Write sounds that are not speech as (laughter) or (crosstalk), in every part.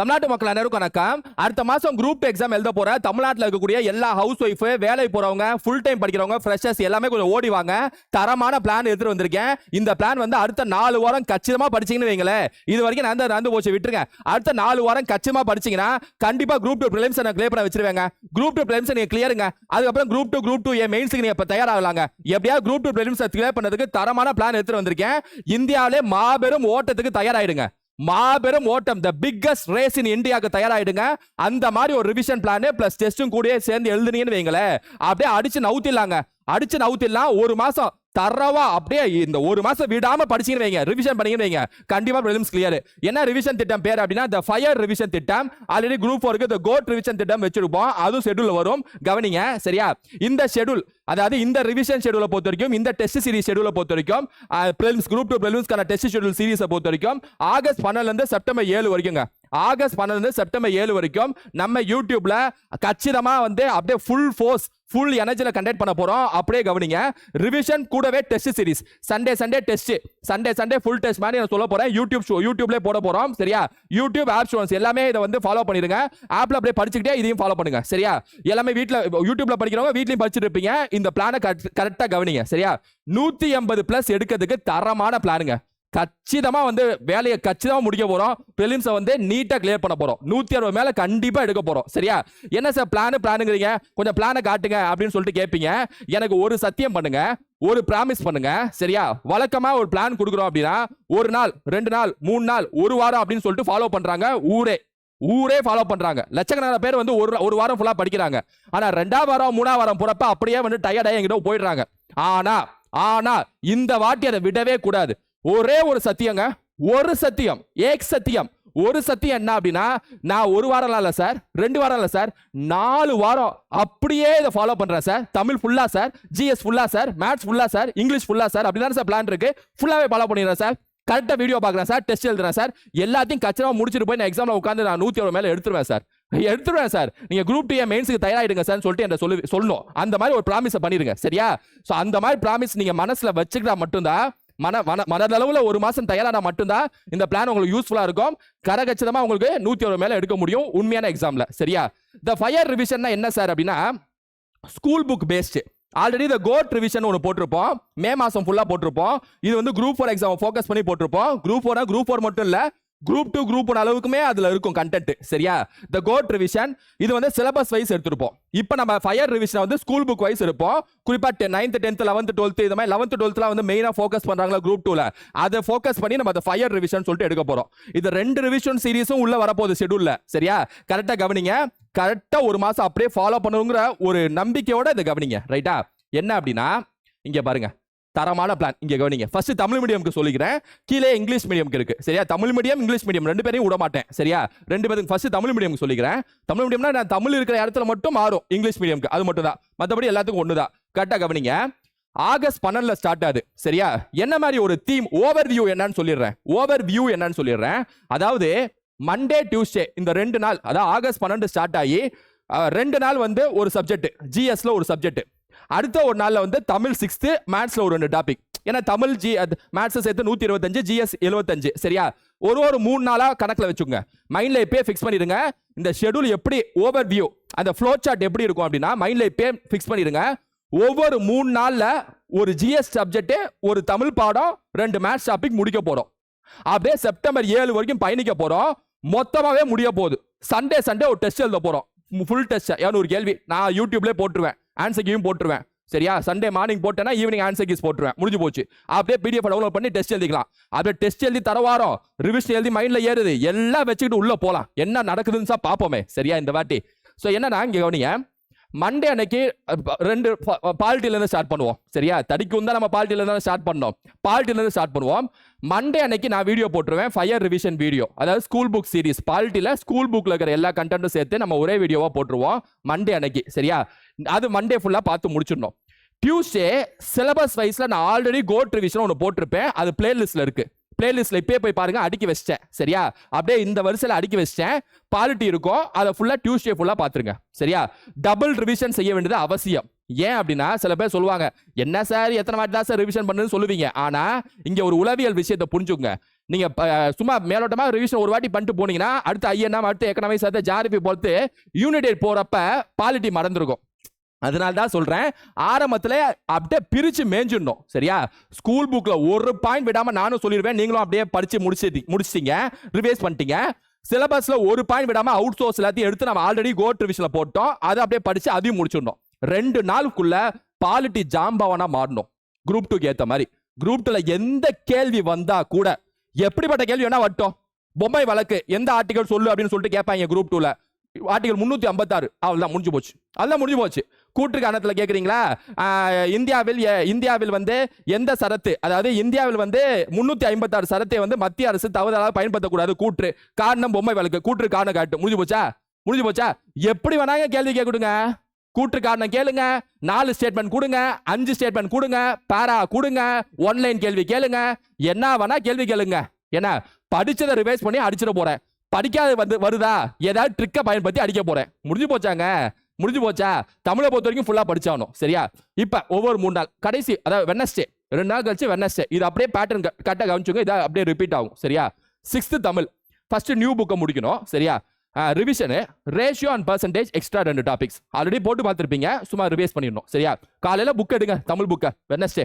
தமிழ்நாட்டு மக்கள் அனைவருக்கும் வணக்கம். அடுத்த மாசம் குரூப் எக்ஸாம் எழுத போற தமிழ்நாட்டில் இருக்கக்கூடிய எல்லா ஹவுஸ் ஒய்ஃபு வேலைக்கு போறவங்க ஃபுல் டைம் படிக்கிறவங்க ஃப்ரெஷர்ஸ் எல்லாமே கொஞ்சம் ஓடி வாங்க. தரமான பிளான் எடுத்துகிட்டு வந்திருக்கேன். இந்த பிளான் வந்து அடுத்த நாலு வாரம் கச்சிதமா படிச்சீங்கன்னு வைங்களேன். இது வரைக்கும் நான் நடந்து போச்சு விட்டுருங்க. அடுத்த நாலு வாரம் கச்சிதமா படிச்சீங்கன்னா கண்டிப்பா குரூப் டூ ப்ரிலிம்ஸ் நான் கிளியர் பண்ண வச்சிருவேங்க. குரூப் டூ ப்ரிலிம்ஸ் நீங்க கிளியருங்க அதுக்கப்புறம் group two group two A மெயின்ஸுக்கு நீங்க இப்ப தயாராகலாங்க. எப்படியா குரூப் டூ ப்ரிலிம்ஸ் கிளியர் பண்ணதுக்கு தரமான பிளான் எடுத்து வந்திருக்கேன். இந்தியாவிலே மாபெரும் ஓட்டத்துக்கு தயாராயிடுங்க. மாபெரும் ஓட்டம் த பிக்கஸ்ட் ரேஸ் இன் இந்தியாவுக்கு தயாராயிடுங்க. அந்த மாதிரி ஒரு ரிவிஷன் பிளான் பிளஸ் டெஸ்ட்டும் கூடயே சேர்ந்து எழுதுனீங்கன்னு வைங்களேன். அப்படியே அடிச்சு நவுத்திடலாங்க. அடிச்சு நவுத்திடலாம். ஒரு மாசம் தரவா அப்படியே இந்த ஒரு மாசம் விடாம படிச்சீங்கன்னு வைங்க. ரிவிஷன் பண்ணீங்கன்னு வைங்க. கண்டிப்பா ப்ரிலிம்ஸ் கிளியர் என்ன ரிவிஷன் திட்டம்? பேர் அப்படின்னா இந்த ஃபயர் ரிவிஷன் திட்டம். ஆல்ரெடி குரூப் ஃபோருக்கு இந்த கோட் ரிவிஷன் திட்டம் வச்சிருப்போம். அதுவும் ஷெட்யூல் வரும். கவனிங்க சரியா? இந்த ஷெட்யூல் அதாவது இந்த ரிவிஷன் ஷெட்யூலை பொறுத்த வரைக்கும் இந்த டெஸ்ட் சீரிஸ் ஷெட்யூலை பொறுத்த வரைக்கும் பிரிலிம்ஸ் குரூப் டூ பிரிலிம்ஸ்க்கான டெஸ்ட் ஷெட்யூல் சீரிஸை பொறுத்த வரைக்கும் ஆகஸ்ட் பன்னெண்டுல செப்டம்பர் ஏழு வரைக்குங்க. ஆகஸ்ட் பன்னெண்டுலேருந்து செப்டம்பர் ஏழு வரைக்கும் நம்ம யூடியூப்ல கச்சிதமா வந்து அப்படியே ஃபுல் ஃபோர்ஸ் ஃபுல் எனர்ஜியில் கண்டக்ட் பண்ண போகிறோம் அப்படியே கவனிங்க. ரிவிஷன் கூடவே test series Sunday Sunday test Sunday Sunday full test மாதிரி நான் சொல்ல போகிறேன் யூடியூப் ஷோ யூடியூப்லேயே போட போகிறோம் சரியா? யூடியூப் ஆப் ஷோஸ் எல்லாமே இதை வந்து ஃபாலோ பண்ணிடுங்க ஆப்பில் அப்படியே படிச்சுக்கிட்டே இதையும் ஃபாலோ பண்ணுங்க. சரியா? எல்லாமே வீட்டில் யூடியூப்பில் படிக்கிறவங்க வீட்லையும் படிச்சுட்டு இருப்பீங்க. இந்த பிளானை கரெக்டாக கவனிங்க. சரியா? நூற்றி எண்பது ப்ளஸ் எடுக்கிறதுக்கு தரமான பிளானுங்க கச்சிதமாக வந்து வேலையை கச்சிதமாக முடிக்க போகிறோம் பிலிம்ஸை வந்து நீட்டாக கிளியர் பண்ண போகிறோம் நூற்றி அறுபது மேலே கண்டிப்பாக எடுக்க போகிறோம் சரியா? என்ன சார் பிளானு பிளானுங்கிறீங்க கொஞ்சம் பிளானை காட்டுங்க அப்படின்னு சொல்லிட்டு கேட்பீங்க எனக்கு ஒரு சத்தியம் பண்ணுங்க. ஒரு ப்ராமிஸ் பண்ணுங்க. சரியா? வழக்கமாக ஒரு பிளான் கொடுக்குறோம் அப்படின்னா ஒரு நாள் ரெண்டு நாள் மூணு நாள் ஒரு வாரம் அப்படின்னு சொல்லிட்டு ஃபாலோ பண்ணுறாங்க ஊரே. ஊரே ஃபாலோ பண்ணுறாங்க லட்சக்கணக்கான பேர் வந்து ஒரு ஒரு வாரம் ஃபுல்லாக படிக்கிறாங்க. ஆனால் ரெண்டாம் வாரம் மூணாம் வாரம் போகிறப்ப அப்படியே வந்து டயர்டாக எங்கிட்ட போயிடுறாங்க. ஆனால் ஆனால் இந்த வாட்டி அதை விடவே கூடாது. ஒரே ஒரு சத்தியங்க ஒரு சத்தியம் ஏக் சத்தியம். ஒரு சத்தியம் என்ன அப்படின்னா நான் ஒரு வாரம் இல்லை சார் ரெண்டு வாரம் இல்லை சார் நாலு வாரம் அப்படியே இதை ஃபாலோ பண்றேன் சார். தமிழ் ஃபுல்லாக சார் ஜிஎஸ் ஃபுல்லாக சார் மேத்ஸ் ஃபுல்லாக சார் இங்கிலீஷ் ஃபுல்லாக சார் அப்படிதான் சார் பிளான் இருக்கு. ஃபுல்லாகவே ஃபாலோ பண்ணிடுறேன் சார். கரெக்டாக வீடியோ பார்க்குறேன் சார் டெஸ்ட் எழுதுறேன் சார். எல்லாத்தையும் கச்சிதமாக முடிச்சுட்டு போய் நான் எக்ஸாமில் உட்காந்து நான் நூற்றி ஒரு மேலே எடுத்துருவேன் சார். எடுத்துருவேன் சார். நீங்கள் குரூப் டூ மெயின்ஸுக்கு தயாராகிடுங்க சார் சொல்லிட்டு என்ன சொல்லி சொல்லணும். அந்த மாதிரி ஒரு ப்ராமிஸை பண்ணிருங்க சரியா? ஸோ அந்த மாதிரி ப்ராமிஸ் நீங்க மனசுல வச்சுக்கிட்டா மட்டும்தான் மன மன மனதளவில் ஒரு மாதம் தயாரானா மட்டும்தான் இந்த பிளான் உங்களுக்கு யூஸ்ஃபுல்லாக இருக்கும். கரகச்சிதமாக உங்களுக்கு நூற்றி ஒரு மேலே எடுக்க முடியும் உண்மையான எக்ஸாமில் சரியா? த ஃபயர் ரிவிஷன்னா என்ன சார் அப்படின்னா ஸ்கூல் புக் பேஸ்டு ஆல்ரெடி இந்த கோட் ரிவிஷன் ஒன்று போட்டிருப்போம். மே மாதம் ஃபுல்லாக போட்டிருப்போம். இது வந்து குரூப் ஃபோர் எக்ஸாம் ஃபோக்கஸ் பண்ணி போட்டிருப்போம். குரூப் ஃபோர்னா குரூப் ஃபோர் மட்டும் இல்லை குரூப் டூ குரூப் ஒன் அளவுக்குமே அதில் இருக்கும் கண்டென்ட் சரியா? த கோட் ரிவிஷன் இது வந்து சிலபஸ் வைஸ் எடுத்திருப்போம். இப்போ நம்ம ஃபயர் ரிவிஷன் வந்து ஸ்கூல் புக் வைஸ் இருப்போம் குறிப்பாக நைன்த் டென்த் லெவன்த் டுவெல்த் இது மாதிரி லெவன்த் டுவெல்த்லாம் வந்து மெயினாக ஃபோக்கஸ் பண்ணுறாங்களா குரூப் டூவில் அதை ஃபோக்கஸ் பண்ணி நம்ம அந்த ஃபயர் ரிவிஷன் சொல்லிட்டு எடுக்க போகிறோம் இது ரெண்டு ரிவிஷன் சீரிஸும் உள்ளே வரப்போகுது ஷெடியூலில் சரியா? கரெக்டாக கவனிங்க. கரெக்டாக ஒரு மாதம் அப்படியே ஃபாலோ பண்ணுங்கிற ஒரு நம்பிக்கையோட இதை கவனிங்க ரைட்டா என்ன அப்படின்னா இங்கே பாருங்க. தரமான பிளான் இங்கே கவனிங்க. ஃபர்ஸ்ட் தமிழ் மீடியம்க்கு சொல்லிக்கிறேன். கீழே இங்கிலீஷ் மீடியம்க்கு இருக்கு. சரியா? தமிழ் மீடியம் இங்கிலீஷ் மீடியம் ரெண்டு பேரையும் விட மாட்டேன். சரியா? ரெண்டு பேருக்கு ஃபர்ஸ்ட் தமிழ் மீடியம்க்கு சொல்லிக்கிறேன். தமிழ் மீடியம்னா நான் தமிழ் இருக்கிற இடத்துல மட்டும் மாறும். இங்கிலீஷ் மீடியம்க்கு அது மட்டும் தான் மற்றபடி எல்லாத்துக்கும் ஒன்று தான் கரெக்டாக கவனிங்க. ஆகஸ்ட் பன்னெண்டுல ஸ்டார்ட் ஆகுது. சரியா? என்ன மாதிரி ஒரு தீம் ஓவர் வியூ என்னன்னு சொல்லிடுறேன். ஓவர் வியூ என்னன்னு சொல்லிடுறேன். அதாவது மண்டே டியூஸ்டே இந்த ரெண்டு நாள் அதாவது ஆகஸ்ட் பன்னெண்டு ஸ்டார்ட் ஆகி ரெண்டு நாள் வந்து ஒரு சப்ஜெக்ட் ஜிஎஸ்ல ஒரு சப்ஜெக்ட் அடுத்த ஒரு நாளில் வந்து தமிழ் சிக்ஸ்த்து மேத்ஸில் ஒரு ரெண்டு டாபிக் ஏன்னா தமிழ் ஜி மேத்ஸை சேர்த்து நூற்றி இருபத்தஞ்சு ஜிஎஸ் எழுபத்தஞ்சு சரியா? ஒரு ஒரு மூணு நாளாக கணக்கில் வச்சுக்கோங்க. மைண்டில் இப்பயே ஃபிக்ஸ் பண்ணிடுங்க. இந்த ஷெட்யூல் எப்படி ஓவர் வியூ அந்த ஃப்ளோ சார்ட் எப்படி இருக்கும் அப்படின்னா மைண்டில் இப்பயே ஃபிக்ஸ் பண்ணிடுங்க. ஒவ்வொரு மூணு நாளில் ஒரு ஜிஎஸ் சப்ஜெக்ட் ஒரு தமிழ் பாடம் ரெண்டு மேத்ஸ் டாபிக் முடிக்க போகிறோம் அப்படியே செப்டம்பர் ஏழு வரைக்கும் பயணிக்க போகிறோம் மொத்தமாகவே முடிய போகுது. சண்டே சண்டே ஒரு டெஸ்ட் எழுத போகிறோம் ஃபுல் டெஸ்ட் ஏன்னு ஒரு கேள்வி? நான் யூடியூப்லேயே போட்டுருவேன். ஆன்சர் கீயும் போட்டுருவேன். சரியா? சண்டே மார்னிங் போட்டேன்னா ஈவினிங் ஆன்சர் கீஸ் போட்டுருவேன். முடிஞ்சு போச்சு. அப்படியே பிடிஎஃப் டவுன்லோட் பண்ணி டெஸ்ட் எழுதிக்கலாம். அப்படியே டெஸ்ட் எழுதி தரவாரம் ரிவிஷன் எழுதி மைண்ட்ல ஏறுது. எல்லாம் வச்சுக்கிட்டு உள்ளே போகலாம் என்ன நடக்குதுன்னு சார் பார்ப்போமே. சரியா? இந்த வாட்டி. ஸோ என்னன்னா இங்கே கவனிங்க. மண்டே அன்னைக்கு ரெண்டு பாலிட்டிலேருந்து ஸ்டார்ட் பண்ணுவோம். சரியா? தடிக்கும் தான் நம்ம பாலிட்டிலேருந்து ஸ்டார்ட் பண்ணோம். பாலிட்டிலேருந்து ஸ்டார்ட் பண்ணுவோம். மண்டே அன்னைக்கு நான் வீடியோ போட்டுருவேன் ஃபயர் ரிவிஷன் வீடியோ அதாவது ஸ்கூல் புக் சீரிஸ் பாலிட்டியில் ஸ்கூல் புக்கில் இருக்கிற எல்லா கண்டென்ட்டும் சேர்த்து நம்ம ஒரே வீடியோவாக போட்டுருவோம் மண்டே அன்னைக்கு. சரியா? அது மண்டே ஃபுல்லாக பார்த்து முடிச்சிடணும். டியூஸ்டே சிலபஸ் வைஸில் நான் ஆல்ரெடி கோட் ரிவிஷன் ஒன்று போட்டிருப்பேன். அது பிளேலிஸ்ட்டில் இருக்குது பிளேலிஸ்ட்ல இப்பயே போய் பாருங்க அடுக்கி வச்சிட்டேன். சரியா? அப்படியே இந்த வரிசையில் அடுக்கி வச்சிட்டேன். பாலிட்டி இருக்கும். அதை ஃபுல்லா டியூஸ்டே ஃபுல்லா பாத்துருங்க சரியா? டபுள் ரிவிஷன் செய்ய வேண்டியது அவசியம். ஏன் அப்படின்னா சில பேர் சொல்லுவாங்க என்ன சார்? எத்தனை வாட்டி தான் சார் ரிவிஷன் பண்ணுன்னு சொல்லுவீங்க? ஆனா இங்க ஒரு உளவியல் விஷயத்தை புரிஞ்சுங்க நீங்க சும்மா மேலோட்டமா ரிவிஷன் ஒரு வாட்டி பண்ணிட்டு போனீங்கன்னா அடுத்து ஐஎன்எம் அடுத்து எக்கனாமிக்ஸ் அடுத்து ஜாரிபி பொறுத்து யூனிடேட் போறப்ப பாலிட்டி மறந்துருக்கும். அதனால தான் சொல்கிறேன் ஆரம்பத்தில் அப்படியே பிரிச்சு மேஞ்சிடணும் சரியா? ஸ்கூல் புக்கில் ஒரு பாயிண்ட் விடாமல் நானும் சொல்லிடுவேன் நீங்களும் அப்படியே படிச்சு முடிச்சு முடிச்சிட்டீங்க ரிவைஸ் பண்ணிட்டீங்க. சிலபஸில் ஒரு பாயிண்ட் விடாமல் அவுட் சோர்ஸ் எல்லாத்தையும் எடுத்து நம்ம ஆல்ரெடி கோட் ரிவிஷனில் போட்டோம் அதை அப்படியே படித்து அதையும் முடிச்சிடணும். ரெண்டு நாளுக்குள்ள பாலிட்டி ஜாம்பவனா மாறணும். குரூப் டூக்கு ஏத்த மாதிரி. குரூப் டூல எந்த கேள்வி வந்தா கூட எப்படிப்பட்ட கேள்வி வேணா வட்டும் பொம்மை வழக்கு எந்த ஆர்டிகல் சொல்லு அப்படின்னு சொல்லிட்டு கேட்பாங்க குரூப் டூல ஆர்டிகல் முன்னூத்தி ஐம்பத்தாறு. அவ்வளவுதான் முடிஞ்சு போச்சு. அதெல்லாம் முடிஞ்சு போச்சு. கூற்று காரணத்தில் கேக்குறீங்களா? இந்தியாவில் எ- இந்தியாவில் வந்து எந்த சரத்து அதாவது இந்தியாவில் வந்து முன்னூத்தி ஐம்பத்தாறு சரத்தை வந்து மத்திய அரசு தவறாக பயன்படுத்தக்கூடாது. கூற்று காரணம் பொம்மை வழக்கு. கூற்று காரணம் காட்டு. முடிஞ்சு போச்சா? முடிஞ்சு போச்சா? எப்படி வேணாங்க கேள்வி கேட்குடுங்க கூற்று காரணம் கேளுங்க. நாலு ஸ்டேட்மெண்ட் கொடுங்க அஞ்சு ஸ்டேட்மெண்ட் கொடுங்க பேரா கொடுங்க ஒன்லைன் கேள்வி கேளுங்க. என்ன வேணா கேள்வி கேளுங்க. என்ன படிச்சதை ரிவைஸ் பண்ணி அடிச்சிட போறேன். படிக்காத வந்து வருதா? ஏதாவது ட்ரிக்கை பயன்படுத்தி அடிக்க போறேன். முடிஞ்சு போச்சாங்க? முடிஞ்சு போச்சா? தமிழை பொறுத்த வரைக்கும் ஃபுல்லாக படிச்சாகணும். சரியா? இப்போ ஒவ்வொரு மூணு நாள் கடைசி அதாவது வெனஸ்டே ரெண்டு நாள் கழிச்சு வெனஸ்டே இது அப்படியே பேட்டர்ன் கரெக்டாக கவனிச்சுங்க இதை அப்படியே ரிப்பீட் ஆகும். சரியா? சிக்ஸ்த்து தமிழ். ஃபர்ஸ்ட் நியூ புக்கை முடிக்கணும். சரியா? Revision ratio and percentage extra ரெண்டு டாபிக்ஸ் ஆல்ரெடி போட்டு பார்த்துருப்பீங்க. சும்மா ரிவைஸ் பண்ணிடணும். சரியா? காலையில் புக் எடுங்க. தமிழ் புக்கை வெனஸ்டே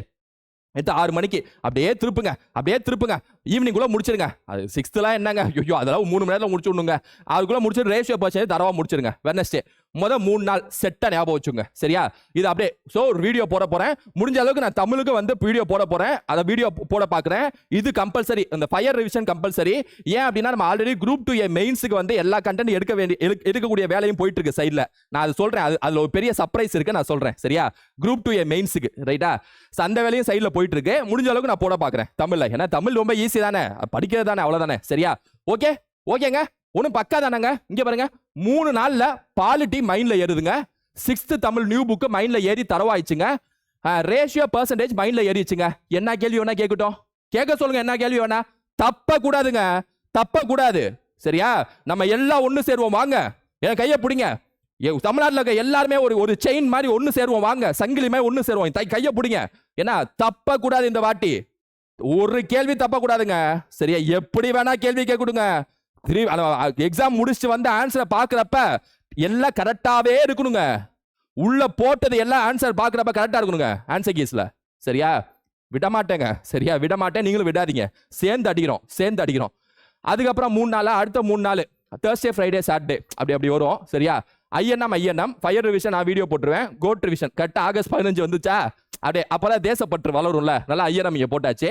எடுத்து ஆறு மணிக்கு. அப்படியே திருப்புங்க. அப்படியே திருப்புங்க. ஈவினிங்குள்ளே முடிச்சிருங்க. அது சிக்ஸ்த்துலாம் என்னங்க? ஐயோ அதெல்லாம் மூணு மணி நேரத்தில் முடிச்சு விடணுங்க. அதுக்குள்ளே முடிச்சு ரேஷியோ பர்சன்டேஜ் தரவா முடிச்சிருங்க. வெனஸ்டே மொதல் மூணு நாள் செட்டாக ஞாபகம் வச்சுங்க சரியா? இது அப்படியே ஸோ ஒரு வீடியோ போட போகிறேன் முடிஞ்ச அளவுக்கு நான் தமிழுக்கு வந்து வீடியோ போட போறேன். அதை வீடியோ போட பார்க்குறேன் இது கம்பல்சரி இந்த ஃபயர் ரிவிஷன் கம்பல்சரி ஏன் அப்படின்னா நம்ம ஆல்ரெடி குரூப் டூ ஏ மெயின்ஸுக்கு வந்து எல்லா கண்டென்ட் எடுக்க வேண்டிய எடுக்க- எடுக்கக்கூடிய வேலையும் போயிட்டு இருக்கு சைடில் நான் அது சொல்கிறேன் அது அதில் ஒரு பெரிய சர்ப்ரைஸ் இருக்கு நான் சொல்கிறேன் சரியா? குரூப் டூ ஏ மெயின்ஸுக்கு ரைட்டா சந்த அந்த வேலையும் சைடில் போயிட்டு இருக்கு முடிஞ்ச அளவுக்கு நான் போட பார்க்குறேன் தமிழில். ஏன்னா தமிழ் ரொம்ப ஈஸி தானே படிக்கிறது தானே அவ்வளோதானே சரியா? ஓகே? ஓகேங்க? ஒன்றும் பக்கா தானேங்க இங்கே பாருங்க. மூணு நாளில் பாலிட்டி மைண்டில் ஏறுதுங்க. சிக்ஸ்த்து தமிழ் நியூ புக்கு மைண்டில் ஏறி தரவாயிடுச்சுங்க. ரேஷியோ பர்சன்டேஜ் மைண்டில் ஏறிச்சுங்க என்ன கேள்வி வேணா கேட்கட்டும். கேட்க சொல்லுங்க என்ன கேள்வி வேணா. தப்ப கூடாதுங்க தப்ப கூடாது சரியா? நம்ம எல்லாம் ஒன்று சேருவோம் வாங்க. என் கையை பிடிங்க. தமிழ்நாட்டில் தமிழ்நாட்டுல இருக்க எல்லாருமே ஒரு ஒரு செயின் மாதிரி ஒன்று சேருவோம் வாங்க. சங்கிலி மாதிரி ஒன்று சேருவோம். தை கையை பிடிங்க. ஏன்னா தப்ப கூடாது இந்த வாட்டி. ஒரு கேள்வி தப்ப கூடாதுங்க சரியா? எப்படி வேணா கேள்வி கேட்குடுங்க எக்ஸாம் முடிச்சுட்டு வந்து ஆன்சரை பார்க்குறப்ப எல்லாம் கரெக்டாகவே இருக்கணுங்க. உள்ள போட்டது எல்லாம் ஆன்சர் பார்க்குறப்ப கரெக்டாக இருக்கணுங்க ஆன்சர் கேஸில் சரியா? விட மாட்டேங்க சரியா? விட மாட்டேன் நீங்களும் விடாதீங்க. சேர்ந்து அடிக்கிறோம். சேர்ந்து அடிக்கிறோம். அதுக்கப்புறம் மூணு நாள் அடுத்த மூணு நாள் தேர்ஸ்டே ஃப்ரைடே சாட்டர்டே அப்படி அப்படி வரும். சரியா? ஐஎன்எம் ஐஎன்எம் ஃபயர் ரிவிஷன் நான் வீடியோ போட்டுருவேன். கோட் ரிவிஷன் கரெக்டாக ஆகஸ்ட் பதினஞ்சு வந்துச்சா? அப்படியே அப்போதான் தேசப்பற்று வளரும்ல. நல்லா ஐஎன்எம் இங்கே போட்டாச்சு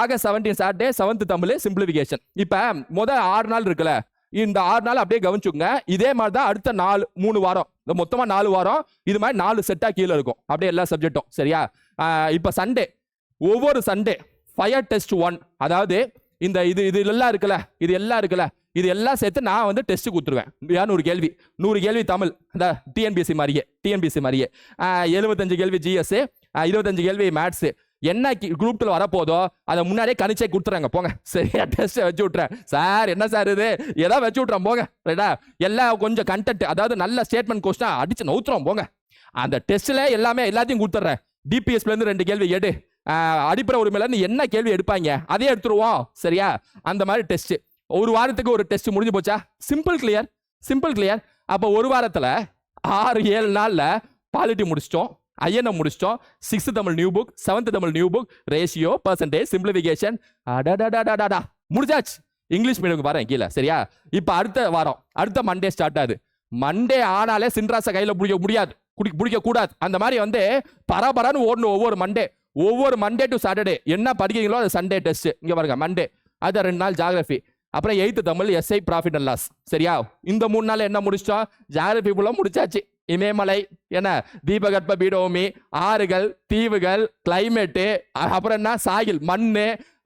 August seventeen Saturday seventh Tamil simplification இப்போ முதல் ஆறு நாள் இருக்குல்ல. இந்த ஆறு நாள் அப்படியே கவனிச்சுங்க இதே மாதிரி தான் அடுத்த நாலு மூணு வாரம். இந்த மொத்தமாக நாலு வாரம் இது மாதிரி நாலு செட்டாக கீழே இருக்கும். அப்படியே எல்லா சப்ஜெக்ட்டும் சரியா? இப்போ சண்டே ஒவ்வொரு சண்டே ஃபயர் டெஸ்ட் ஒன் அதாவது இந்த இது இது எல்லாம் இருக்குல்ல. இது எல்லாம் இருக்குல்ல. இது எல்லாம் சேர்த்து நான் வந்து டெஸ்ட் கொடுத்துருவேன். நூறு கேள்வி. நூறு கேள்வி தமிழ். இந்த டிஎன்பிஎஸ்சி மாதிரியே டிஎன்பிஎஸ்சி மாதிரியே. எழுபத்தஞ்சு கேள்வி ஜிஎஸ் இருபத்தஞ்சு கேள்வி மேத்ஸ் என்ன குரூப் வரப்போதோ அதை முன்னாடியே கணிச்சே கொடுத்துறாங்க. போங்க. சரியா டெஸ்ட் வச்சு விட்றேன் சார் என்ன சார் இது? ஏதாவது வச்சு விட்றோம் போங்க. ரைட்டா? எல்லாம் கொஞ்சம் கண்டென்ட் அதாவது நல்ல ஸ்டேட்மெண்ட் கொஸ்டின் அடிச்சு நவுத்துறோம். போங்க. அந்த டெஸ்ட்ல எல்லாமே எல்லாத்தையும் கொடுத்துட்றேன் டிபிஎஸ்ல இருந்து ரெண்டு கேள்வி எடு. அடிப்படை உரிமையில இருந்து என்ன கேள்வி எடுப்பாங்க அதே எடுத்துருவோம். சரியா? அந்த மாதிரி டெஸ்ட் ஒரு வாரத்துக்கு ஒரு டெஸ்ட் முடிஞ்சு போச்சா? சிம்பிள் கிளியர் சிம்பிள் கிளியர் அப்போ ஒரு வாரத்தில் ஆறு ஏழு நாளில் பாலிட்டி முடிச்சிட்டோம். ஐஎன்எம் முடிச்சிட்டோம். Sixth Tamil new book seventh Tamil new book ratio percentage simplification அடடடடடடா முடிஞ்சாச்சு. இங்கிலீஷ் மீடியம் வரேன் கீழே. சரியா? இப்போ அடுத்த வாரம் அடுத்த மண்டே ஸ்டார்ட் ஆகுது. மண்டே ஆனாலே சின்ராசை கையில் பிடிக்க முடியாது. குடி பிடிக்க கூடாது அந்த மாதிரி வந்து பரபரன்னு ஓடணும் ஒவ்வொரு மண்டே ஒவ்வொரு மண்டே டு சாட்டர்டே என்ன படிக்கிறீங்களோ அது சண்டே டெஸ்ட் இங்கே பாருங்க மண்டே அது ரெண்டு நாள் ஜாகிரபி அப்புறம் eighth Tamil SI profit and loss சரியா? இந்த மூணு நாள் என்ன முடிச்சிட்டோம் ஜாகிரபி ஃபுல்லாக முடிச்சாச்சு. இமயமலை என்ன? தீபகற்ப பீடோமி ஆறுகள் தீவுகள் கிளைமேட்டு அப்புறம் என்ன? சாயில் மண்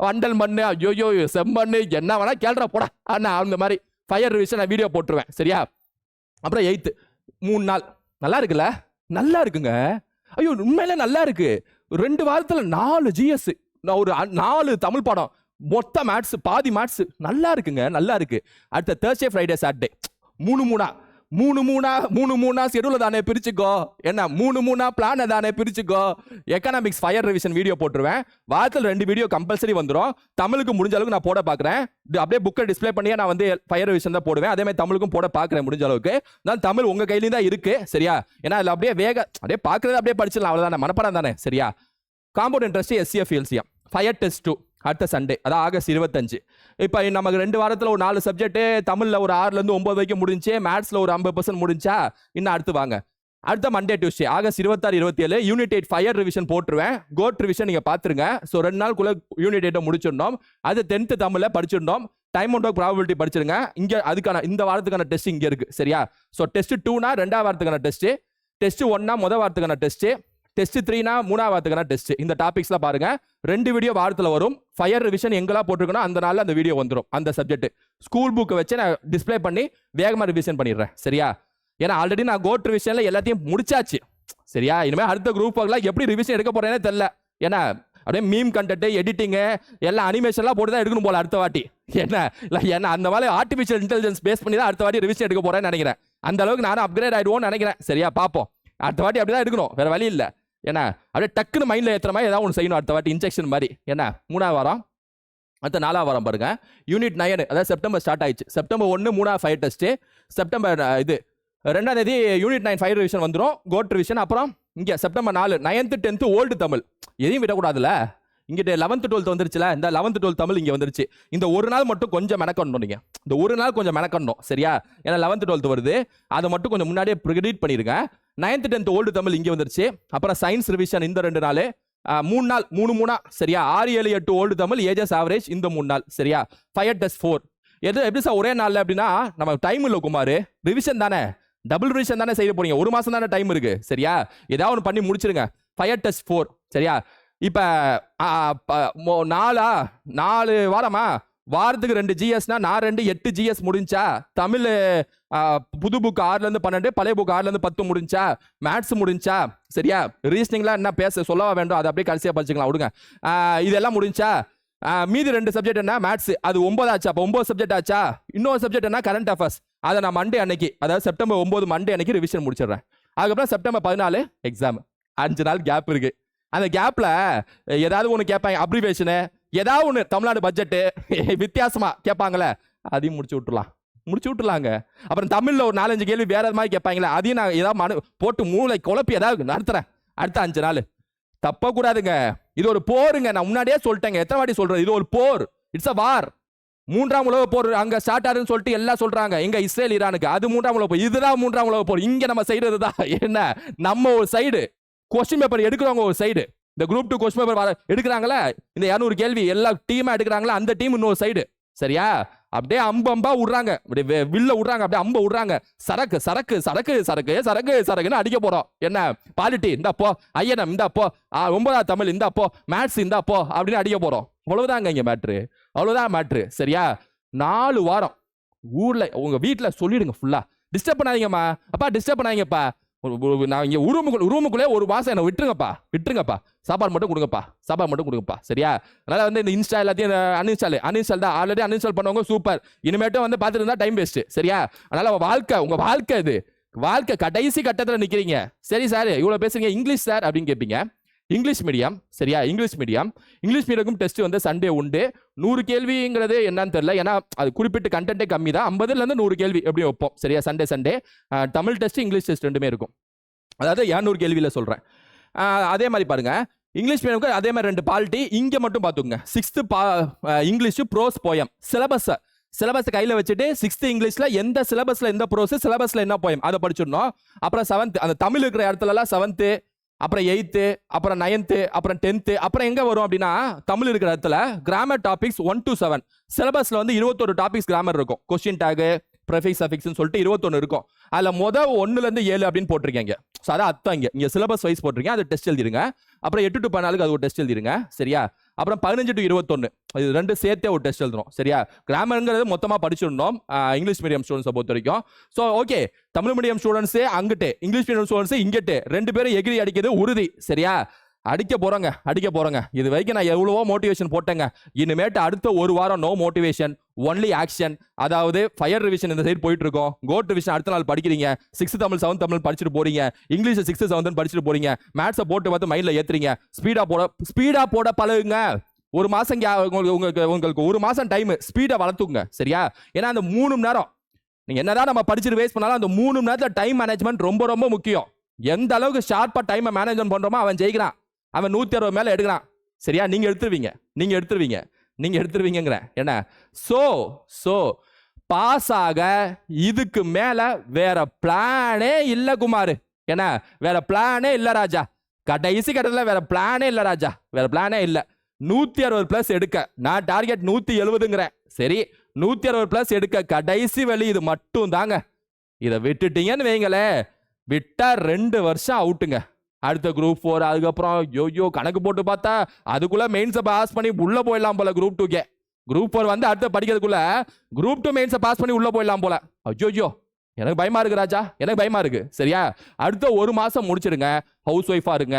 வண்டல் மண்ணு ஐயோ செம்மண் என்ன வேணா கேள்ற போடா அண்ணா அந்த மாதிரி ஃபயர் ரிவிஷன் நான் வீடியோ போட்டுருவேன். சரியா? அப்புறம் எயித்து மூணு நாள். நல்லா இருக்குல்ல? நல்லா இருக்குங்க. ஐயோ உண்மையில நல்லா இருக்கு. ரெண்டு வாரத்தில் நாலு ஜிஎஸ் ஒரு அ- நாலு தமிழ் படம். மொத்த மேட்ஸ் பாதி மேட்ஸ் நல்லா இருக்குங்க நல்லா இருக்கு. அடுத்த தேர்ஸ்டே ஃப்ரைடே சாட்டர்டே மூணு மூணா மூணு மூணா மூணு மூணா ஷெடியூல தானே பிரிச்சுக்கோ. என்ன மூணு மூணா பிளான தானே பிரிச்சுக்கோ. எக்கனாமிக்ஸ் ஃபயர் ரிவிஷன் வீடியோ போட்டுருவேன். வாரத்தில் ரெண்டு வீடியோ கம்பல்சரி வந்துடும் தமிழுக்கு முடிஞ்ச அளவுக்கு நான் போட பார்க்குறேன். அப்படியே புக்கை டிஸ்ப்ளே பண்ணியே நான் வந்து ஃபயர் ரிவிஷன் தான் போடுவேன். அதே மாதிரி தமிழுக்கும் போட பார்க்குறேன் முடிஞ்ச அளவுக்கு. நான் தமிழ் உங்க கையிலையும் தான் இருக்கு சரியா? ஏன்னா அதில் அப்படியே வேக அப்படியே பார்க்குறது அப்படியே படிச்சிடலாம். அவ்வளோதானே மனப்படம் தானே சரியா? Compound interest SCF LCM fire test two அடுத்த சண்டே அதான் ஆகஸ்ட் இருபத்தஞ்சு. இப்போ நமக்கு ரெண்டு வாரத்தில் ஒரு நாலு சப்ஜெக்ட்டு தமிழில் ஒரு ஆறுலேருந்து ஒம்பது வரைக்கும் முடிஞ்சு மேத்ஸில் ஒரு ஐம்பது பர்சன்ட் முடிஞ்சா இன்னும் அடுத்து வாங்க. அடுத்த மண்டே டியூஸ்டே ஆகஸ்ட் இருபத்தாறு இருபத்தி ஏழு யூனிட் எயிட் ஃபயர் ரிவிஷன் போட்டுருவேன். கோட் ரிவிஷன் நீங்கள் பார்த்துருங்க ஸோ ரெண்டு நாளுக்குள்ள யூனிட் எயிட்டை முடிச்சிருந்தோம் அது டென்த்து தமிழில் படிச்சிருந்தோம் டைம் அவுட் ஆஃப் ப்ராபபிலிட்டி படிச்சிருங்க. இங்கே அதுக்கான இந்த வாரத்துக்கான டெஸ்ட் இங்கே இருக்குது சரியா? ஸோ டெஸ்ட் டூனா ரெண்டாவது வாரத்துக்கான டெஸ்ட்டு டெஸ்ட் ஒன்னா முதல் வாரத்துக்கான டெஸ்ட்டு டெஸ்ட் த்ரீனா மூணாவது டெஸ்ட் இந்த டாபிக்ஸ்லாம் பாருங்க. ரெண்டு வீடியோ வாரத்தில் வரும். ஃபயர் ரிவிஷன் எங்கெல்லாம் போட்டிருக்கணும் அந்த நாளில் அந்த வீடியோ வந்துடும் அந்த சப்ஜெக்ட் ஸ்கூல் புக்கை வச்சு நான் டிஸ்ப்ளே பண்ணி வேகமாக ரிவிஷன் பண்ணிடுறேன். சரியா? ஏன்னா ஆல்ரெடி நான் கோட் ரிவிஷனில் எல்லாத்தையும் முடிச்சாச்சு. சரியா? இனிமேல் அடுத்த குரூப் ஒர்க்லாம் எப்படி ரிவிஷன் எடுக்க போறேனே தெரில ஏன்னா அப்படியே மீம் கண்டென்ட் எடிட்டிங்கு எல்லாம் அனிமேஷன்லாம் போட்டு தான் எடுக்கணும் போல அடுத்த வாட்டி. என்ன இல்லை ஏன்னா அந்த மாதிரி ஆர்டிஃபிஷியல் இன்டெலிஜென்ஸ் பேஸ் பண்ணி தான் அடுத்த வாட்டி ரிவிஷன் எடுக்க போறேன்னு நினைக்கிறேன். அந்த அளவுக்கு நானும் அப்கிரேட் ஆகிடுவோம்னு நினைக்கிறேன். சரியா? பார்ப்போம். அடுத்த வாட்டி அப்படி தான் எடுக்கணும். வேற வழி இல்லை. ஏன்னா அப்படியே டக்குன்னு மைண்டில் ஏற்றுற மாதிரி ஏதாவது ஒன்று செய்யணும் அடுத்த வாட்டி இன்ஜெக்ஷன் மாதிரி. என்ன? மூணாவது வாரம் அடுத்த நாலாவது வாரம் பாருங்க. யூனிட் நயன் அதாவது செப்டம்பர் ஸ்டார்ட் ஆயிடுச்சு. செப்டம்பர் ஒன்று மூணாவது ஃபைவ் டெஸ்ட்டு செப்டம்பர் இது ரெண்டாம் தேதி யூனிட் நைன் ஃபைவ் ரிவிஷன் வந்துடும் கோட் ரிவிஷன் அப்புறம் இங்கே செப்டம்பர் நாலு நைன்த்து டென்த்து ஓல்டு தமிழ். எதையும் விடக்கூடாதுல்ல? இங்கிட்ட லெவன்த்து டுவெல்த் வந்துருச்சுல? இந்த லெவன்த்து டுவெல்த் தமிழ் இங்கே வந்துருச்சு. இந்த ஒரு நாள் மட்டும் கொஞ்சம் மெனக்கணும் நீங்கள் இந்த ஒரு நாள் கொஞ்சம் மெனக்கணும் சரியா? ஏன்னா லெவன்த்து டுவெல்த் வருது. அதை மட்டும் கொஞ்சம் முன்னாடியே ப்ரிடிட் பண்ணிடுங்க நைன்த் டென்த் ஓல்டு தமிழ் இங்கே வந்துருச்சு. அப்புறம் சயின்ஸ் ரிவிஷன் இந்த ரெண்டு நாள். மூணு நாள் மூணு மூணா சரியா? ஆறு ஏழு எட்டு ஓல்டு தமிழ் ஏஜஸ் ஆவரேஜ் இந்த மூணு நாள் சரியா? ஃபயர் டெஸ்ட் ஃபோர் எது எப்படி சார் ஒரே நாளில் அப்படின்னா நம்ம டைம் இல்லை குமார். ரிவிஷன் தானே. டபுள் ரிவிஷன் தானே செய்ய போறீங்க. ஒரு மாதம் தானே டைம் இருக்கு சரியா? ஏதாவது ஒன்று பண்ணி முடிச்சிருங்க. ஃபயர் டெஸ்ட் ஃபோர் சரியா? இப்போ நாலா நாலு வாரமா? வாரத்துக்கு ரெண்டு ஜிஎஸ்னா நான் ரெண்டு எட்டு ஜிஎஸ் முடிஞ்சா தமிழ் புது புக் ஆறுலேருந்து பன்னெண்டு பழைய புக் ஆறுலேருந்து பத்து முடிஞ்சா மேத்ஸ் முடிஞ்சா சரியா? ரீசனிங்லாம் என்ன பேச சொல்லவா வேண்டும் அதை அப்படியே கடைசியாக படிச்சுக்கலாம் விடுங்க. இதெல்லாம் முடிஞ்சா மீதி ரெண்டு சப்ஜெக்ட் என்ன? மேத்ஸ் அது ஒன்பது ஆச்சா? அப்போ ஒம்பது சப்ஜெக்ட் ஆச்சா? இன்னொரு சப்ஜெக்ட் என்ன? கரண்ட் அஃபேர்ஸ் அதை நான் மண்டே அன்னைக்கு அதாவது செப்டம்பர் ஒம்பது மண்டே அன்னைக்கு ரிவிஷன் முடிச்சிடுறேன். அதுக்கப்புறம் செப்டம்பர் பதினாலு எக்ஸாம் அஞ்சு நாள் கேப் இருக்குது அந்த கேப்பில் ஏதாவது ஒன்று கேட்பாங்க அப்ரிவேஷனு ஏதாவது ஒன்று தமிழ்நாடு பட்ஜெட்டு (laughs) வித்தியாசமாக கேட்பாங்களே அதையும் முடிச்சு விட்டுலாம் முடிச்சு விட்டுலாங்க அப்புறம் தமிழில் ஒரு நாலஞ்சு கேள்வி வேற மாதிரி கேட்பாங்களே அதையும் நான் ஏதாவது மனு போட்டு மூளை குழப்பி ஏதாவது நடத்துறேன் அடுத்த அஞ்சு நாள். தப்பக்கூடாதுங்க இது ஒரு போருங்க. நான் முன்னாடியே சொல்லிட்டேங்க. எத்தனை வாட்டி சொல்கிறேன் இது ஒரு போர். இட்ஸ் அ வார் மூன்றாம் உலக போர் அங்க ஸ்டார்ட் ஆகுதுன்னு சொல்லிட்டு எல்லாம் சொல்றாங்க. எங்க இஸ்ரேல் ஈரானுக்கு. அது மூன்றாம் உலக போர். இதுதான் மூன்றாம் உலக போர். இங்க நம்ம செய்யறது தான் என்ன? நம்ம ஒரு சைடு கொஸ்டின் பேப்பர் எடுக்கிறவங்க ஒரு சைடு இந்த குரூப் டூ கொஸ்டின் பேப்பர் எடுக்கிறாங்களே? இந்த இரநூறு கேள்வி எல்லா டீமா எடுக்கிறாங்களா? அந்த டீம் இன்னொரு சைடு சரியா? அப்படியே அம்பு அம்பா விடுறாங்க. அப்படியே வில்ல விடுறாங்க. அப்படியே அம்ப விடுறாங்க. சரக்கு சரக்கு சரக்கு சரக்கு சரக்கு சரக்குன்னு அடிக்க போறோம். என்ன? பாலிட்டி இந்தா போ. ஐயனம் இந்தா போ. ஆ, தமிழ் இந்தா போ. மேத்ஸ் இந்தா போ. அப்படின்னு அடிக்க போறோம். அவ்வளவுதாங்க இங்க மேட்ரு அவ்வளவுதான் மேட்ரு சரியா? நாலு வாரம் ஊர்ல உங்க வீட்டுல சொல்லிடுங்க ஃபுல்லா டிஸ்டர்ப் பண்ணாதீங்கம்மா. அப்பா டிஸ்டர்ப் பண்ணாதீங்கப்பா. நான் இங்கே ரூமுக்குள்ள ரூமுக்குள்ளே ஒரு மாதம் என்ன விட்டுருங்கப்பா விட்டுருங்கப்பா. சாப்பாடு மட்டும் கொடுங்கப்பா சாப்பாடு மட்டும் கொடுங்கப்பா சரியா? அதனால் வந்து இந்த இன்ஸ்டா எல்லாத்தையும் அன்இன்ஸ்டால் அன்இன்ஸ்டால் தான். ஆல்ரெடி அன்இன்ஸ்டால் பண்ணவங்க சூப்பர் இனிமேட்டும் வந்து பார்த்துட்டு இருந்தால் டைம் வேஸ்ட்டு சரியா? அதனால வாழ்க்கை உங்கள் வாழ்க்கை இது. வாழ்க்கை கடைசி கட்டத்தில் நிற்கிறீங்க சரி சார் இவ்வளோ பேசுறீங்க இங்கிலீஷ் சார் அப்படின்னு கேட்பீங்க இங்கிலீஷ் மீடியம் சரியா? English medium. இங்கிலீஷ் மீடியமுக்கும் டெஸ்ட் வந்து சண்டே உண்டு. நூறு கேள்விங்கிறது என்னன்னு தெரியல. ஏன்னா அது குறிப்பிட்ட கண்டென்ட்டே கம்மி தான். ஐம்பதுலேருந்து நூறு கேள்வி எப்படி வைப்போம். சரியா? Sunday Sunday Tamil test English test ரெண்டுமே இருக்கும். அதாவது இரநூறு கேள்வியில் சொல்கிறேன் அதே மாதிரி பாருங்கள் இங்கிலீஷ் மீடியமுக்கு அதே மாதிரி ரெண்டு பால்ட்டி இங்கே மட்டும் பார்த்துக்குங்க. சிக்ஸ்த்து பா இங்கிலீஷு ப்ரோஸ் போயம் சிலபஸை சிலபஸ் கையில் வச்சுட்டு சிக்ஸ்த்து இங்கிலீஷில் எந்த சிலபஸில் எந்த ப்ரோஸு சிலபஸில் என்ன போயம் அதை படிச்சிடணும். அப்புறம் செவன்த் அந்த தமிழ் இருக்கிற இடத்துலலாம் செவன்த்து அப்புறம் எயித்து அப்புறம் நைன்த்து அப்புறம் டென்த்து அப்புறம் எங்கே வரும் அப்படின்னா தமிழ் இருக்கிற இடத்துல grammar topics one to seven சிலபஸில் வந்து இருபத்தொரு டாபிக்ஸ் கிராமர் இருக்கும். கொஸ்டின் டேகு ப்ரெஃபிக்ஸ் அஃபிக்ஸ்னு சொல்லிட்டு இருபத்தொன்று இருக்கும். அதில் மொதல் ஒன்றுலேருந்து ஏழு அப்படின்னு போட்டிருக்கீங்க. ஸோ அதான் அர்த்தம் இங்கே. இங்கே சிலபஸ் வைஸ் போட்டிருக்கீங்க. அது டெஸ்ட் எழுதிருங்க அப்புறம் எட்டு டு பதினாலுக்கு அது ஒரு டெஸ்ட் எழுதிருங்க சரியா? அப்புறம் பதினஞ்சு டு இருபத்தொன்று இது ரெண்டு சேர்த்தே ஒரு டெஸ்ட் எழுதணும் சரியா? கிராமருங்கிறது மொத்தமாக படிச்சிருந்தோம் இங்கிலீஷ் மீடியம் ஸ்டூடெண்ட்ஸை பொறுத்த வரைக்கும். ஸோ ஓகே தமிழ் மீடியம் ஸ்டூடெண்ட்ஸே அங்கிட்டு இங்கிலீஷ் மீடியம் ஸ்டூடெண்ட்ஸு இங்கிட்டு. ரெண்டு பேரும் எகிரி அடிக்கிறது உறுதி. சரியா? அடிக்க போகிறோங்க அடிக்க போகிறோங்க இது வரைக்கும் நான் எவ்வளவோ மோட்டிவேஷன் போட்டேங்க. இனிமேட்டு அடுத்த ஒரு வாரம் நோ மோட்டிவேஷன் ஒன்லி ஆக்ஷன் அதாவது ஃபயர் ரிவிஷன் இந்த சைடு போயிட்டு இருக்கோம் கோட் ரிவிஷன் அடுத்த நாள் படிக்கிறீங்க. சிக்ஸ்த் தமிழ் செவன்த் தமிழ் படிச்சுட்டு போறீங்க. இங்கிலீஷ் சிக்ஸ்த் செவன்த் படிச்சுட்டு போறீங்க. மேத்ஸை போட்டு பார்த்து மைண்டில் ஏத்துறீங்க. ஸ்பீடாக போட ஸ்பீடாக போட பழகுங்க. ஒரு மாதம் உங்களுக்கு உங்களுக்கு ஒரு மாதம் டைம் ஸ்பீடை வளர்த்துங்க சரியா? ஏன்னா அந்த மூணு மணி நேரம் நீங்கள் என்னதான் நம்ம படிச்சுட்டு வேஸ்ட் பண்ணாலும் அந்த மூணு மணி நேரத்தில் டைம் மேனேஜ்மெண்ட் ரொம்ப ரொம்ப முக்கியம். எந்த அளவுக்கு ஷார்ப்பாக டைமை மேனேஜ்மெண்ட் பண்ணுறோமோ அவன் ஜெயிக்கிறான். அவன் நூற்றி அறுபது மேலே எடுக்கிறான். சரியா? நீங்கள் எடுத்துருவீங்க. நீங்கள் எடுத்துருவீங்க. நீங்கள் எடுத்துருவீங்கிறேன் என்ன? ஸோ ஸோ பாஸ் ஆக இதுக்கு மேலே வேற பிளானே இல்லை குமார். என்ன? வேற பிளானே இல்லை ராஜா. கடைசி கட்டத்தில் வேற பிளானே இல்லை ராஜா. வேற பிளானே இல்லை. நூற்றி அறுபது ப்ளஸ் எடுக்க. நான் டார்கெட் நூற்றி எழுபதுங்கிறேன் சரி? நூற்றி அறுபது ப்ளஸ் எடுக்க. கடைசி வழி இது மட்டும் தாங்க. இதை விட்டுட்டீங்கன்னு வைங்களேன். விட்டா ரெண்டு வருஷம் அவுட்டுங்க அடுத்த குரூப் ஃபோர் அதுக்கப்புறம் யோயோ கணக்கு போட்டு பார்த்தா அதுக்குள்ளே மெயின்ஸை பாஸ் பண்ணி உள்ளே போயிடலாம் போல குரூப் டூக்கே குரூப் ஃபோர் வந்து அடுத்த படிக்கிறதுக்குள்ள குரூப் டூ மெயின்ஸை பாஸ் பண்ணி உள்ளே போயிடலாம் போல. ஐயோ எனக்கு பயமா இருக்கு ராஜா எனக்கு பயமா இருக்கு. சரியா? அடுத்த ஒரு மாசம் முடிச்சிடுங்க ஹவுஸ் ஒய்ஃபா இருங்க.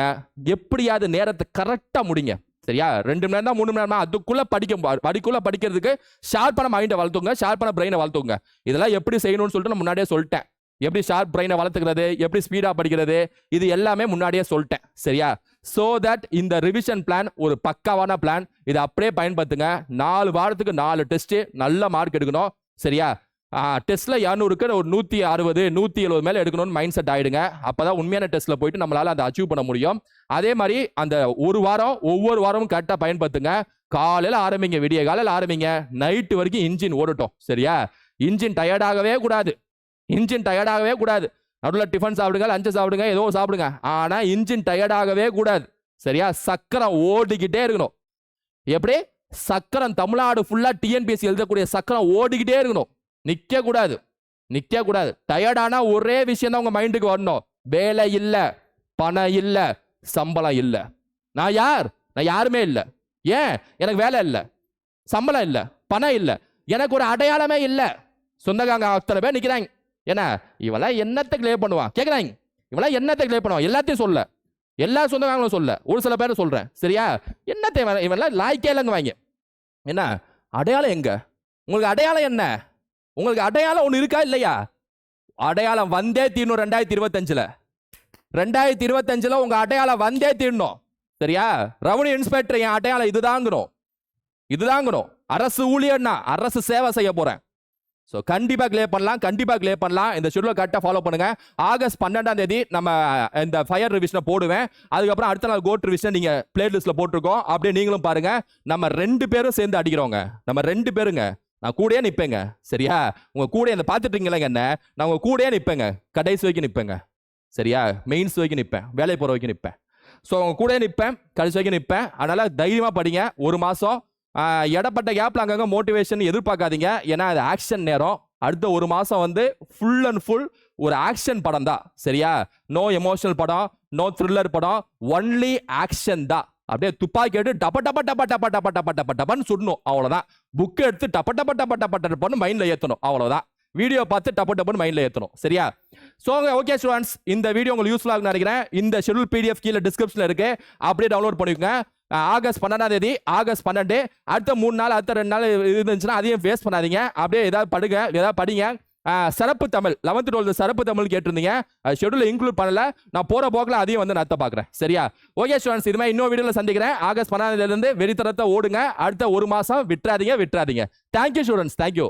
எப்படியாவது நேரத்தை கரெக்டா முடிங்க. சரியா? ரெண்டு மணி நேரம் தான் மூணு மணி நேரம் அதுக்குள்ள படிக்க படிக்குள்ள படிக்கிறதுக்கு ஷார்ப்பான மைண்டை வளர்த்துங்க ஷார்ப்பான பிரெயினை வளர்த்துங்க இதெல்லாம் எப்படி செய்யணும்னு சொல்லிட்டு நான் முன்னாடியே சொல்லிட்டேன். எப்படி ஷார்ப் பிரெயினை வளர்த்துக்கிறது எப்படி ஸ்பீடா படிக்கிறது இது எல்லாமே முன்னாடியே சொல்லிட்டேன். சரியா? சோ தட் இந்த ரிவிஷன் பிளான் ஒரு பக்காவான பிளான் இதை அப்படியே பயன்படுத்துங்க. நாலு வாரத்துக்கு நாலு டெஸ்ட் நல்ல மார்க் எடுக்கணும். சரியா? டெஸ்ட்ல இரநூறுக்கு ஒரு நூத்தி அறுபது நூத்தி எழுபது மேல எடுக்கணும்னு மைண்ட் செட் ஆயிடுங்க. அப்பதான் உண்மையான டெஸ்ட்ல போயிட்டு நம்மளால அதை அச்சீவ் பண்ண முடியும். அதே மாதிரி அந்த ஒரு வாரம் ஒவ்வொரு வாரமும் கரெக்டாக பயன்படுத்துங்க. காலையில ஆரம்பிங்க விடிய காலையில ஆரம்பிங்க. நைட்டு வரைக்கும் இன்ஜின் ஓடட்டும். சரியா? இன்ஜின் டயர்டாகவே கூடாது. இன்ஜின் டயர்டாகவே கூடாது. நடுவில் டிஃபன் சாப்பிடுங்க லஞ்சு சாப்பிடுங்க ஏதோ சாப்பிடுங்க. ஆனால் இன்ஜின் டயர்டாகவே கூடாது. சரியா? சக்கரம் ஓடிக்கிட்டே இருக்கணும். எப்படி? சக்கரம் தமிழ்நாடு ஃபுல்லாக டிஎன்பிஎஸ்சி எழுதக்கூடிய சக்கரம் ஓடிக்கிட்டே இருக்கணும். நிற்கக்கூடாது நிற்கக்கூடாது டயர்டானா ஒரே விஷயம் தான் உங்கள் மைண்டுக்கு வரணும். வேலை இல்லை பணம் இல்லை சம்பளம் இல்லை. நான் யார்? நான் யாருமே இல்லை. ஏன்? எனக்கு வேலை இல்லை. சம்பளம் இல்லை பணம் இல்லை. எனக்கு ஒரு அடையாளமே இல்லை. சொந்தக்காங்க அத்தனை பேர் நிற்கிறாங்க என்ன இவெல்லாம் என்னத்தை கிளியர் பண்ணுவான் கேட்குறாங்க இவெல்லாம் என்னத்தை கிளியர் பண்ணுவான் எல்லாத்தையும் சொல்ல. எல்லா சொந்தக்காரங்களும் சொல்ல. ஒரு சில பேரை சொல்கிறேன் சரியா? என்னத்தை இவெல்லாம் லாய்க்கே இல்லைங்க வாங்க என்ன அடையாளம் எங்க? உங்களுக்கு அடையாளம் என்ன? உங்களுக்கு அடையாளம் ஒன்று இருக்கா இல்லையா? அடையாளம் வந்தே தீரணும் ரெண்டாயிரத்தி இருபத்தஞ்சில். ரெண்டாயிரத்தி இருபத்தஞ்சில் உங்கள் அடையாளம் வந்தே தீரணும். சரியா? ரெவன்யூ இன்ஸ்பெக்டர் என் அடையாளம் இதுதாங்கணும் இதுதாங்கணும் அரசு ஊழியர்னா அரசு சேவை செய்ய போகிறேன் ஸோ கண்டிப்பாக க்ளே பண்ணலாம் கண்டிப்பாக க்ளே பண்ணலாம். இந்த ஷெடியூலை கரெக்டாக ஃபாலோ பண்ணுங்க. ஆகஸ்ட் பன்னெண்டாம் தேதி நம்ம இந்த ஃபயர் ரிவிஷனை போடுவேன். அதுக்கப்புறம் அடுத்த நாள் கோட் ரிவிஷன் நீங்க லிஸ்ட்டில் போட்டிருக்கோம். அப்படியே நீங்களும் பாருங்க. நம்ம ரெண்டு பேரும் சேர்ந்து அடிக்கிறோங்க. நம்ம ரெண்டு பேருங்க. நான் கூடயே நிற்பேங்க சரியா? உங்கள் கூட இந்த பார்த்துட்டீங்களேங்க என்ன? நான் உங்கள் கூடயே நிற்பேங்க கடைசி வரைக்கும் நிற்பேங்க சரியா? மெயின்ஸ் வரைக்கும் நிற்பேன் வேலை போகிற வரைக்கும் நிற்பேன் ஸோ உங்கள் கூடயே நிற்பேன் கடைசி வரைக்கும் நிற்பேன் அதனால் தைரியமாக படிங்க. ஒரு மாதம் இடப்பட்ட கேப்பில் அங்கங்கே மோட்டிவேஷன் எதிர்பார்க்காதீங்க ஏன்னா அது ஆக்ஷன் நேரம் அடுத்த ஒரு மாதம் வந்து ஃபுல் அண்ட் ஃபுல் ஒரு ஆக்ஷன் படம் தான் சரியா நோ எமோஷனல் படம் நோ த்ரில்லர் படம் ஒன்லி ஆக்ஷன் தான் அப்படியே துப்பாக்கி எடுத்து டப்ப டப்ப டப்ப டப்ப டப்ப டப்ப டப்ப டப்பன்னு சுடணும் அவ்வளோதான் புக் எடுத்து டப்ப டப்ப டப்ப டப்ப டப்பன்னு மைண்டில் ஏற்றணும் அவ்வளோதான் வீடியோ பார்த்து டப்பு டப்புன்னு மைண்டில் ஏற்றணும் சரியா ஸோ ஓகே ஸ்டூடெண்ட்ஸ் இந்த வீடியோ உங்களுக்கு யூஸ்ஃபுல்லாக நினைக்கிறேன் இந்த ஷெடியூல் பிடிஎஃப் கீழே டிஸ்கிரிப்ஷனில் இருக்குது அப்படியே டவுன்லோட் பண்ணிக்கோங்க ஆகஸ்ட் பன்னெண்டாம் தேதி ஆகஸ்ட் பன்னெண்டு. அடுத்த மூணு நாள் அடுத்த ரெண்டு நாள் இருந்துச்சுன்னா அதையும் ஃபேஸ் பண்ணாதீங்க. அப்படியே ஏதாவது படுங்க ஏதாவது படிங்க. சிறப்பு தமிழ் லெவன்த் டுவெல்த் சிறப்பு தமிழ் கேட்டிருந்தீங்க. ஷெடியூல் இன்க்ளூட் பண்ணல. நான் போற போக்கில் அதையும் வந்து நடத்த பார்க்குறேன். சரியா? ஓகே ஸ்டூடெண்ட்ஸ் இது மாதிரி இன்னொரு வீடியோவில் சந்திக்கிறேன். ஆகஸ்ட் பன்னெண்டாம் தேதியிலிருந்து வெறித்தரத்தை ஓடுங்க. அடுத்த ஒரு மாசம் விட்டுறாதீங்க விட்டுறாதீங்க. Thank you students thank you